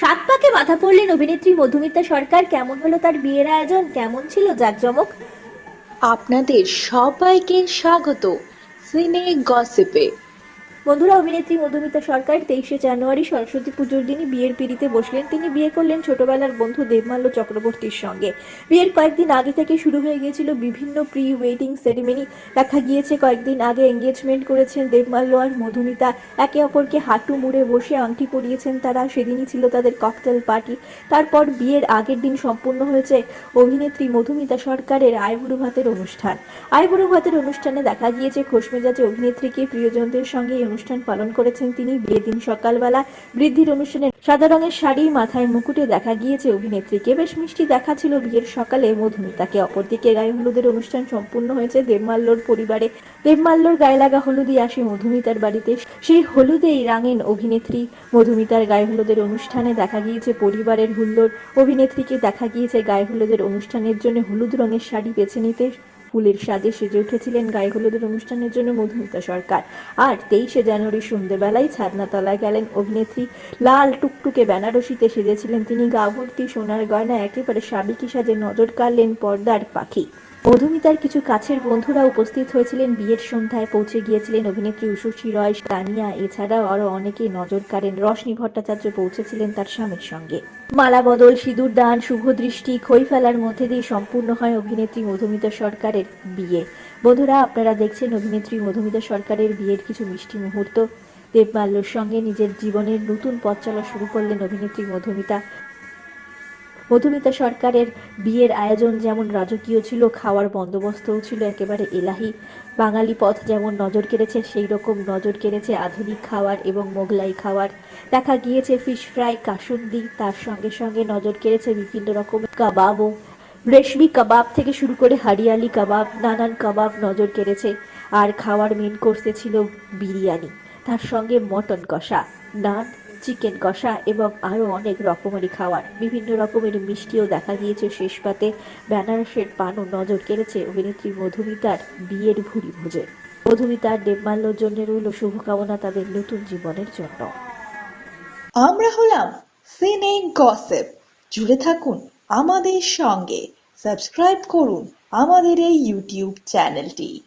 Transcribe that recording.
সাত পাকে বাধা পড়লেন অভিনেত্রী মধুমিতা সরকার। কেমন হলো তার বিয়ের আয়োজন? কেমন ছিল জাঁকজমক? আপনাদের সবাইকে স্বাগত। সিনে গসিপে। বন্ধুরা, অভিনেত্রী মধুমিতা সরকার তেইশে জানুয়ারি সরস্বতী পুজোর দিনই বিয়ের পিড়িতে বসলেন। তিনি বিয়ে করলেন ছোটবেলার বন্ধু দেবমাল্য চক্রবর্তীর সঙ্গে। বিয়ের কয়েকদিন আগে থেকে শুরু হয়ে গিয়েছিল বিভিন্ন প্রি ওয়েডিং সেরিমনি। দেখা গিয়েছে, কয়েকদিন আগে এঙ্গেজমেন্ট করেছেন দেবমাল্য আর মধুমিতা। একে অপরকে হাঁটু মুড়ে বসে আংটি পরিয়েছেন তারা। সেদিনই ছিল তাদের ককটেল পার্টি। তারপর বিয়ের আগের দিন সম্পূর্ণ হয়েছে অভিনেত্রী মধুমিতা সরকারের আইবুড়ো ভাতের অনুষ্ঠান। আইবুড়ো ভাতের অনুষ্ঠানে দেখা গিয়েছে খোশমেজাজে অভিনেত্রীকে প্রিয়জনদের সঙ্গে অনুষ্ঠান পালন করেছেন তিনি। বিয়ের দিন সকালবেলা বৃদ্ধির অনুষ্ঠানে সাদা রঙের শাড়ি, মাথায় মুকুটে দেখা গিয়েছে অভিনেত্রীকে। বেশ মিষ্টি দেখা ছিল বিয়ের সকালে মধুমিতাকে। অপরদিকে গায়ে হলুদের অনুষ্ঠান সম্পূর্ণ হয়েছে দেবমাল্যর পরিবারে। দেবমাল্যর গায়ে লাগা হলুদই আসে মধুমিতার বাড়িতে। সেই হলুদেই রাঙেন অভিনেত্রী। মধুমিতার গায়ে হলুদের অনুষ্ঠানে দেখা গিয়েছে পরিবারের হুল্লোর অভিনেত্রীকে দেখা গিয়েছে গায়ে হলুদের অনুষ্ঠানের জন্য হলুদ রঙের শাড়ি বেছে নিতে। ফুলের সাজে সেজে উঠেছিলেন গায়ে হলুদের অনুষ্ঠানের জন্য মধুমিতা সরকার। আর তেইশে জানুয়ারি সন্ধ্যেবেলায় ছাদনাতলায় গেলেন অভিনেত্রী লাল টুকটুকে বেনারসিতে সেজেছিলেন তিনি। গাভর্তি সোনার গয়না একেবারে সাবিকি সাজে নজর কাড়লেন পর্দার পাখি। মধুমিতার কিছু কাছের বন্ধুরা উপস্থিত হয়েছিলেন। বিয়ের সন্ধ্যায় পৌঁছে গিয়েছিলেন অভিনেত্রী উষসী রয়, তানিয়া, এছাড়াও আরও অনেকেই নজর কাড়েন। রশনি ভট্টাচার্য পৌঁছেছিলেন তার স্বামীর সঙ্গে। মালা বদল, সিঁদুর দান, শুভ দৃষ্টি, খই ফেলার মধ্যে দিয়ে সম্পূর্ণ হয় অভিনেত্রী মধুমিতা সরকারের বিয়ে। বন্ধুরা, আপনারা দেখছেন অভিনেত্রী মধুমিতা সরকারের বিয়ের কিছু মিষ্টি মুহূর্ত। দেবমাল্যর সঙ্গে নিজের জীবনের নতুন পথ চলা শুরু করলেন অভিনেত্রী মধুমিতা। মধুমিতা সরকারের বিয়ের আয়োজন যেমন রাজকীয় ছিল, খাওয়ার বন্দোবস্তও ছিল একেবারে এলাহি। বাঙালি পথ যেমন নজর কেড়েছে সেই রকম নজর কেড়েছে আধুনিক খাওয়ার এবং মোগলাই খাওয়ার। দেখা গিয়েছে ফিশ ফ্রাই কাসুন্দি, তার সঙ্গে সঙ্গে নজর কেড়েছে বিভিন্ন রকম কাবাবও। রেশমি কাবাব থেকে শুরু করে হারিয়ালি কাবাব, নানান কাবাব নজর কেড়েছে। আর খাওয়ার মেন কোর্সে ছিল বিরিয়ানি, তার সঙ্গে মটন কষা। নান চিকেন কষা এবং আরও অনেক রকমেরই খাওয়ার। বিভিন্ন রকমের মিষ্টিও দেখা গিয়েছে শেষ পাতে। বেনারসের পানও নজর কেড়েছে অভিনেত্রী মধুমিতার বিয়ের ভুরি ভোজে। মধুমিতার দেবমাল্যর জন্য রইল শুভকামনা তাদের নতুন জীবনের জন্য। আমরা হলাম সিনে গসিপ। জুড়ে থাকুন আমাদের সঙ্গে। সাবস্ক্রাইব করুন আমাদের এই ইউটিউব চ্যানেলটি।